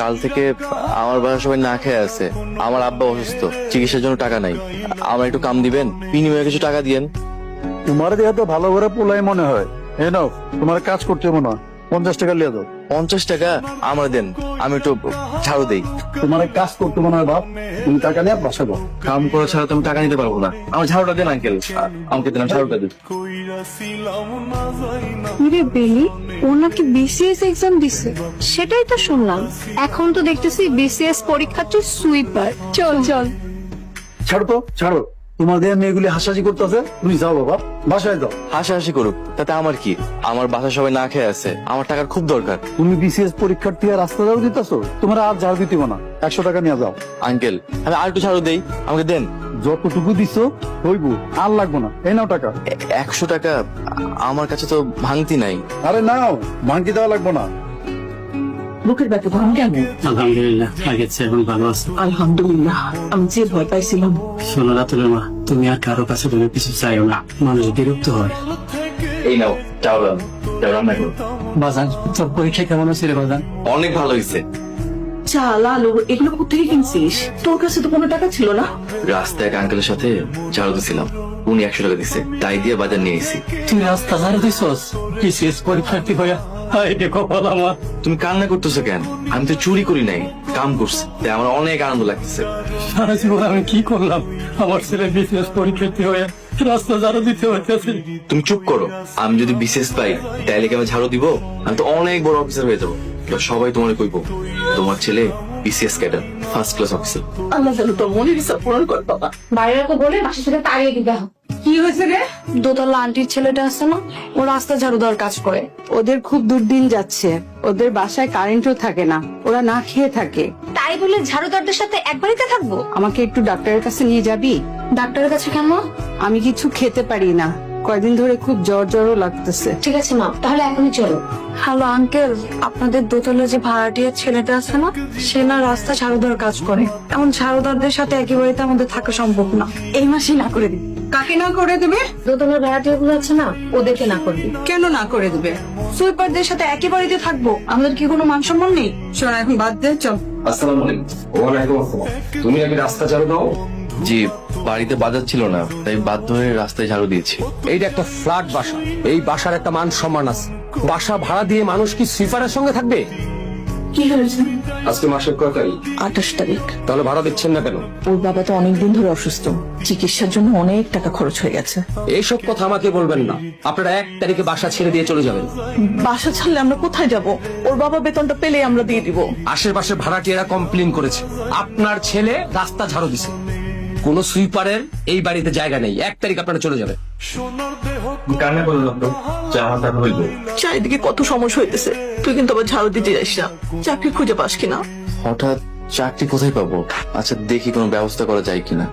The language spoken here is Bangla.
কাল থেকে আমার বাসা সবাই না খেয়ে আছে। আমার আব্বা অসুস্থ, চিকিৎসার জন্য টাকা নাই। আমার একটু কাম দিবেন, বিনিময়ে কিছু টাকা দিয়েন। তোমার দেহ তো ভালো করে পোলাই মনে হয়। নাও, তোমার কাজ করতে মনে হয় পঞ্চাশ টাকা লিয়ে দাও। পঞ্চাশ টাকা আমার দেন আমি একটু ঝাড়ু দেই। তোমার কাজ করতে মনে হয় বাপ তুমি টাকা নিয়ে বসাবো কাম করা ছাড়া তো আমি টাকা নিতে পারব না। আমার ঝাড়ুটা দেন আঙ্কেল আমাকে দেন ঝাড়ুটা দিন। কিরে বেলি ও নাকি বিসিএস এক্সাম দিছে? সেটাই তো শুনলাম। এখন তো দেখতেছি বিসিএস পরীক্ষার্থী সুইপার চল চল। ছাড়ো তো ছাড়ো। তোমার দেহ মেয়েগুলি হাসাহাসি করতেছে? তুমি যাও বাবা বাসায় যাও। হাসাহাসি করুক তাতে আমার কি? আমার বাসা সবাই না খেয়ে আছে আমার টাকার খুব দরকার। তুমি বিসিএস পরীক্ষার্থী আর রাস্তা যাও দিতেছো? তোমার আর ঝাড় দিতে না একশো টাকা নিয়ে যাও। আঙ্কেল আমি আর একটু ঝাড়ু দেই আমাকে দেন। যতটুকু দিছো হইব আর লাগবো না এই নাও টাকা। একশো টাকা আমার কাছে তো ভাঙতি নাই। আরে নাও ভাঙকি দেওয়া লাগবো না। বুকের ব্যথা কম কেমন আলহামদুলিল্লাহ আগের চেয়ে এখন ভালো আছে। আলহামদুলিল্লাহ আমি যে ভয় পাইছিলাম। শোনো রাতুলের মা তুমি আর কারও কাছে তুমি কিছু চাইও না। মানুষ বিরক্ত হয়। এই নাও চাও রান্না করো। বাজান তোর পরীক্ষা কেমন হয়েছে রে বাজান? অনেক ভালো হয়েছে। চাল আলু এগুলো কোথেকে কিনছিস? তোর কাছে তো কোনো টাকা ছিল না। রাস্তায় এক আঙ্কেলের সাথে ঝাড়ু দিছিলাম। উনি একশো টাকা দিছে তাই দিয়ে বাজার নিয়ে এসেছি। তুই রাস্তা ঝাড়ু দিছস? কি শেষ পরীক্ষার্থী হইয়া? আমার। তুমি কান্না করতেছো কেন? আমি তো চুরি করি নাই কাম করছি তাই আমার অনেক আনন্দ লাগতেছে। সারা জীবন আমি কি করলাম? আমার ছেলে পরীক্ষার্থী হইয়া রাস্তা ঝাড়ু দিতে হইতেছে তুমি চুপ করো আমি যদি বিশেষ পাই তাইলে কি আমি ঝাড়ু দিব? আমি তো অনেক বড় অফিসার হয়ে যাব। এবার সবাই তোমার কইব তোমার ছেলে BCS cadre first class officer আল্লাহ যেন তোর মনের ইচ্ছা পূরণ কর বাবা। বাইরে বলে বাসা থেকে তাড়িয়ে দিবে কি হয়েছে রে? দোতলা আন্টির ছেলেটা আছে না ও রাস্তা ঝাড়ু দেওয়ার কাজ করে। ওদের খুব দুর্দিন যাচ্ছে ওদের বাসায় কারেন্টও থাকে না ওরা না খেয়ে থাকে। তাই বলে ঝাড়ুদারদের সাথে এক বাড়িতে থাকব? আমাকে একটু ডাক্তারের কাছে নিয়ে যাবি? ডাক্তারের কাছে কেন? আমি কিছু খেতে পারি না কয়দিন ধরে খুব জ্বর জ্বরও লাগতেছে। ঠিক আছে মা তাহলে এখনই চলো। হ্যালো আঙ্কেল আপনাদের দোতলা যে ভাড়াটিয়ার ছেলেটা আছে না সে না রাস্তা ঝাড়ু দেওয়ার কাজ করে। এমন ঝাড়ুদারদের সাথে একই বাড়িতে আমাদের থাকা সম্ভব না। এই মাসেই না করে দিন কাকে না করে দেবে? দোতলার আছে না ওদেরকে না করবি কেন না করে দেবে? সুইপারদের সাথে একই বাড়িতে থাকব। আমাদের কি কোনো মান সম্মান নেই? শোন এখন বাদ দে চল। আসসালামু আলাইকুম। ওয়ালাইকুম আসসালাম। তুমি নাকি রাস্তা ঝাড়ু দাও। জি বাড়িতে বাজার ছিল না তাই বাধ্য হয়ে রাস্তায় ঝাড়ু দিয়েছি। এইটা একটা ফ্ল্যাট বাসা। এই বাসার একটা মান সম্মান আছে। বাসা ভাড়া দিয়ে মানুষ কি সুইপারের সঙ্গে থাকবে? কি হয়েছে? আজকে মাসের কয় তারিখ? আঠাশ তারিখ। তাহলে ভাড়া দিচ্ছেন না কেন? ওর বাবা তো অনেকদিন ধরে অসুস্থ। চিকিৎসার জন্য অনেক টাকা খরচ হয়ে গেছে। এইসব কথা আমাকে বলবেন না। আপনারা এক তারিখে বাসা ছেড়ে দিয়ে চলে যাবেন। বাসা ছাড়লে আমরা কোথায় যাব? ওর বাবা বেতনটা পেলে আমরা দিয়ে দিব। আশেপাশে ভাড়াটিয়ারা কমপ্লেন করেছে। আপনার ছেলে রাস্তা ঝাড়ু দিছে। কোন সুইপারের এই বাড়িতে জায়গা নেই। এক তারিখ আপনারা চলে যাবেন। কান্না করলাম তো চারিদিকে কত সমস্যা হইতেছে। তুই কিন্তু আবার ঝাড়ু দিতে যাস না। চাকরি খুঁজে পাস কিনা? হঠাৎ চাকরি কোথায় পাবো? আচ্ছা দেখি কোনো ব্যবস্থা করা যায় কিনা।